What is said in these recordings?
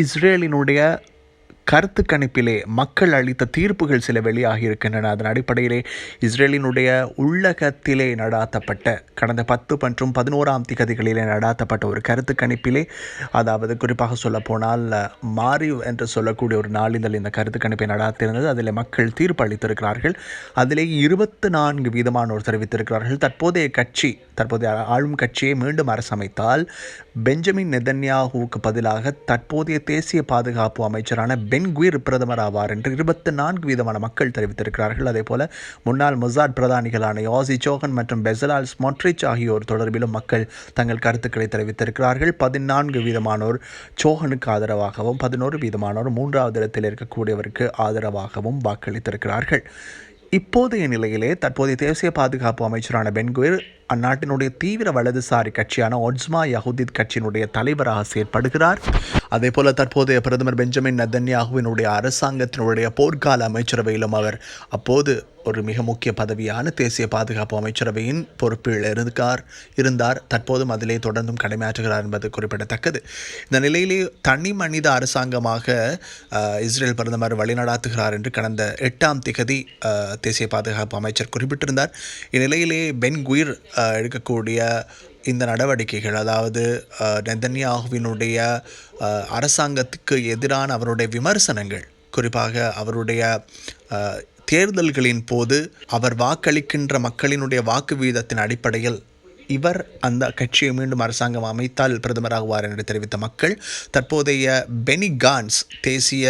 இஸ்ரேலினுடைய கருத்து கணிப்பிலே மக்கள் அளித்த தீர்ப்புகள் சில வெளியாகி இருக்கின்றன அதன் அடிப்படையிலே இஸ்ரேலினுடைய உள்ளகத்திலே நடாத்தப்பட்ட கடந்த பத்து மற்றும் பதினோராம் திகதிகளிலே நடாத்தப்பட்ட ஒரு கருத்து கணிப்பிலே அதாவது குறிப்பாக சொல்லப்போனால் மாறி என்று சொல்லக்கூடிய ஒரு நாளிதழ் இந்த கருத்து கணிப்பை நடாத்திருந்தது. அதில் மக்கள் தீர்ப்பு அளித்திருக்கிறார்கள். அதிலே இருபத்து நான்கு வீதமானோர் தெரிவித்திருக்கிறார்கள். தற்போதைய கட்சி தற்போதைய ஆளும் கட்சியை மீண்டும் அரசமைத்தால் பெஞ்சமின் நெதன்யாஹுவுக்கு பதிலாக தற்போதைய தேசிய பாதுகாப்பு அமைச்சரான பென்குயிர் பிரதமர் ஆவார் என்று இருபத்தி நான்கு வீதமான மக்கள் தெரிவித்திருக்கிறார்கள். அதே போல முன்னாள் முசாட் பிரதானிகளான யோசி சோகன் மற்றும் பெசலால் ஸ்மொட்ரிச் ஆகியோர் தொடர்பிலும் மக்கள் தங்கள் கருத்துக்களை தெரிவித்திருக்கிறார்கள். பதினான்கு வீதமானோர் சோகனுக்கு ஆதரவாகவும் பதினோரு வீதமானோர் மூன்றாவது இடத்தில் இருக்கக்கூடியவருக்கு ஆதரவாகவும் வாக்களித்திருக்கிறார்கள். இப்போதைய நிலையிலே தற்போதைய தேசிய பாதுகாப்பு அமைச்சரான பென்குயிர் அந்நாட்டினுடைய தீவிர வலதுசாரி கட்சியான ஒட்ஸ்மா யஹூதித் கட்சியினுடைய தலைவராக செயற்படுகிறார். அதே போல தற்போதைய பிரதமர் பெஞ்சமின் நதன்யாகுவினுடைய அரசாங்கத்தினுடைய போர்க்கால அமைச்சரவையிலும் அவர் அப்போது ஒரு மிக முக்கிய பதவியான தேசிய பாதுகாப்பு அமைச்சரவையின் பொறுப்பில் இருக்கார் இருந்தார். தற்போதும் அதிலே தொடர்ந்தும் கடமையாற்றுகிறார் என்பது குறிப்பிடத்தக்கது. இந்த நிலையிலே தனி மனித அரசாங்கமாக இஸ்ரேல் பிரதமர் வழிநடாத்துகிறார் என்று கடந்த எட்டாம் திகதி தேசிய பாதுகாப்பு அமைச்சர் குறிப்பிட்டிருந்தார். இந்நிலையிலே பென் குயிர் எடுக்கக்கூடிய இந்த நடவடிக்கைகள் அதாவது நெதன்யாகுவினுடைய அரசாங்கத்துக்கு எதிரான அவருடைய விமர்சனங்கள் குறிப்பாக அவருடைய தேர்தல்களின் போது அவர் வாக்களிக்கின்ற மக்களினுடைய வாக்கு வீதத்தின் அடிப்படையில் இவர் அந்த கட்சியை மீண்டும் அரசாங்கம் அமைத்தால் பிரதமராகுவார் என்று தெரிவித்த மக்கள் தற்போதைய பெனி கான்ஸ் தேசிய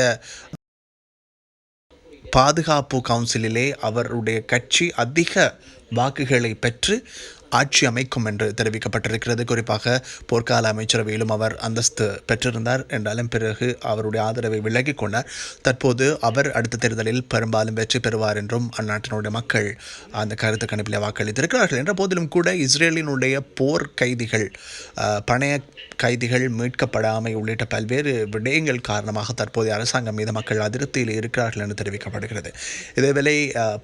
பாதுகாப்பு கவுன்சிலிலே அவருடைய கட்சி அதிக வாக்குகளை பெற்று ஆட்சி அமைக்கும் என்று தெரிவிக்கப்பட்டிருக்கிறது. குறிப்பாக போர்க்கால அமைச்சரவையிலும் அவர் அந்தஸ்து பெற்றிருந்தார். என்றாலும் பிறகு அவருடைய ஆதரவை விலகிக் கொண்டார் தற்போது அவர் அடுத்த தேர்தலில் பெரும்பாலும் வெற்றி பெறுவார் என்றும் அந்நாட்டினுடைய மக்கள் அந்த கருத்து கணிப்பில் வாக்களித்திருக்கிறார்கள். என்ற போதிலும் கூட இஸ்ரேலினுடைய போர் கைதிகள் பணைய கைதிகள் மீட்கப்படாமை உள்ளிட்ட பல்வேறு விடயங்கள் காரணமாக தற்போதைய அரசாங்கம் மீது மக்கள் அதிருப்தியில் இருக்கிறார்கள் என்று தெரிவிக்கப்படுகிறது. இதேவேளை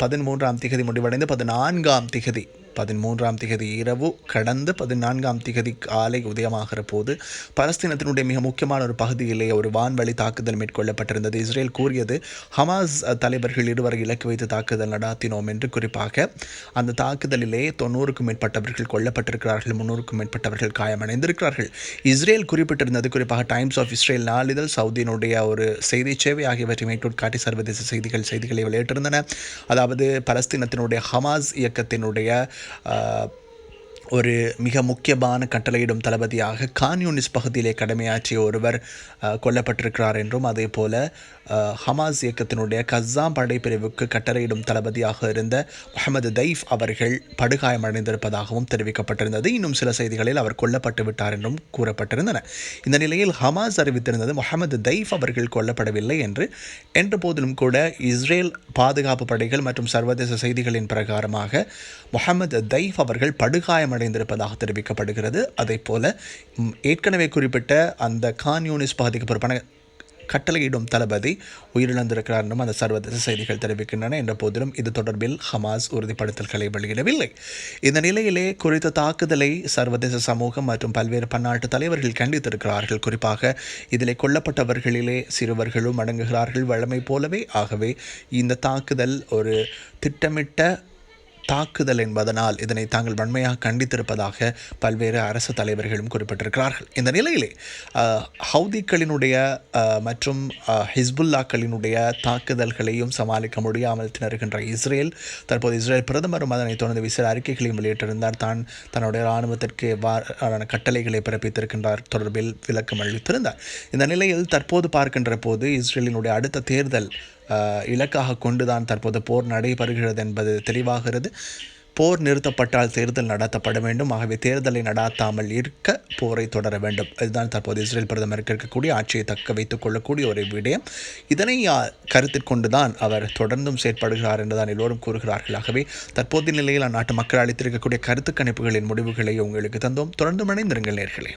பதிமூன்றாம் திகதி முடிவடைந்து பதினான்காம் திகதி பதிமூன்றாம் திகதி இரவு கடந்து பதினான்காம் திகதி காலை உதயமாகிற போது பலஸ்தீனத்தினுடைய மிக முக்கியமான ஒரு பகுதியிலே ஒரு வான்வழி தாக்குதல் மேற்கொள்ளப்பட்டிருந்தது. இஸ்ரேல் கூறியது ஹமாஸ் தலைவர்கள் இருவரை இலக்கு வைத்து தாக்குதல் நடாத்தினோம் என்று குறிப்பாக அந்த தாக்குதலிலே தொண்ணூறுக்கும் மேற்பட்டவர்கள் கொல்லப்பட்டிருக்கிறார்கள் முன்னூறுக்கும் மேற்பட்டவர்கள் காயமடைந்திருக்கிறார்கள். இஸ்ரேல் குறிப்பிட்டிருந்தது குறிப்பாக டைம்ஸ் ஆஃப் இஸ்ரேல் நாளிதழ் சவுதியினுடைய ஒரு செய்தி சேவை ஆகியவற்றை மேற்கொள்காட்டி சர்வதேச செய்திகள் செய்திகளை வெளியிட்டிருந்தன. அதாவது பலஸ்தீனத்தினுடைய ஹமாஸ் இயக்கத்தினுடைய Uh, ஒரு மிக முக்கியமான கட்டளையிடும் தளபதியாக கான்யூனிஸ்ட் பகுதியிலே கடமையாற்றிய ஒருவர் கொல்லப்பட்டிருக்கிறார் என்றும் அதே போல ஹமாஸ் இயக்கத்தினுடைய கஸ்ஸாம் படைப்பிரிவுக்கு கட்டளையிடும் தளபதியாக இருந்த முகமது தைஃப் அவர்கள் படுகாயமடைந்திருப்பதாகவும் தெரிவிக்கப்பட்டிருந்தது. இன்னும் சில செய்திகளில் அவர் கொல்லப்பட்டு விட்டார் என்றும் கூறப்பட்டிருந்தன. இந்த நிலையில் ஹமாஸ் அறிவித்திருந்தது முகமது தைஃப் அவர்கள் கொல்லப்படவில்லை என்று. என்ற போதிலும் கூட இஸ்ரேல் பாதுகாப்பு படைகள் மற்றும் சர்வதேச செய்திகளின் பிரகாரமாக முகமது தைஃப் அவர்கள் அடைந்திருப்பதாக தெரிவிக்கப்படுகிறது. அதே போல ஏற்கனவே குறிப்பிட்ட அந்த கான் யூனிஸ் பகுதிக்கு பொறுப்பான கட்டளையிடும் தளபதி உயிரிழந்திருக்கிறார் என்றும் அந்த சர்வதேச செய்திகள் தெரிவிக்கின்றன என்ற போதிலும் இது தொடர்பில் ஹமாஸ் உறுதிப்படுத்தல்களை வெளியிடவில்லை. இந்த நிலையிலே குறித்த தாக்குதலை சர்வதேச சமூகம் மற்றும் பல்வேறு பன்னாட்டு தலைவர்கள் கண்டித்திருக்கிறார்கள். குறிப்பாக இதில் கொல்லப்பட்டவர்களிலே சிறுவர்களும் அடங்குகிறார்கள் வழமை போலவே. ஆகவே இந்த தாக்குதல் ஒரு திட்டமிட்ட தாக்குதல் என்பதனால் இதனை தாங்கள் வன்மையாக கண்டித்திருப்பதாக பல்வேறு அரசு தலைவர்களும் குறிப்பிட்டிருக்கிறார்கள். இந்த நிலையிலே ஹவுதிக்களினுடைய மற்றும் ஹிஸ்புல்லாக்களினுடைய தாக்குதல்களையும் சமாளிக்க முடியாமல் திணறுகின்ற இஸ்ரேல் தற்போது இஸ்ரேல் பிரதமரும் அதனை தொடர்ந்து விசிற அறிக்கைகளையும் வெளியிட்டிருந்தார். தான் தன்னுடைய இராணுவத்திற்கு எவ்வாறான கட்டளைகளை பிறப்பித்திருக்கின்றார். தொடர்பில் விளக்கம் அளித்திருந்தார். இந்த நிலையில் தற்போது பார்க்கின்ற போது இஸ்ரேலினுடைய அடுத்த தேர்தல் இலக்காக கொண்டுதான் தற்போது போர் நடைபெறுகிறது என்பது தெளிவாகிறது. போர் நிறுத்தப்பட்டால் தேர்தல் நடத்தப்பட வேண்டும். ஆகவே தேர்தலை நடாத்தாமல் இருக்க போரை தொடர வேண்டும். இதுதான் தற்போது இஸ்ரேல் பிரதமருக்கு இருக்கக்கூடிய ஆட்சியை தக்க வைத்துக் கொள்ளக்கூடிய ஒரு விடயம். இதனை கருத்தில் கொண்டுதான் அவர் தொடர்ந்தும் செயற்படுகிறார் என்றுதான் எல்லோரும் கூறுகிறார்கள். ஆகவே தற்போதைய நிலையில் அந்நாட்டு மக்கள் அளித்திருக்கக்கூடிய கருத்து கணிப்புகளின் முடிவுகளை உங்களுக்கு தந்தோம். தொடர்ந்து மனைந்திருங்கள் நேர்களே.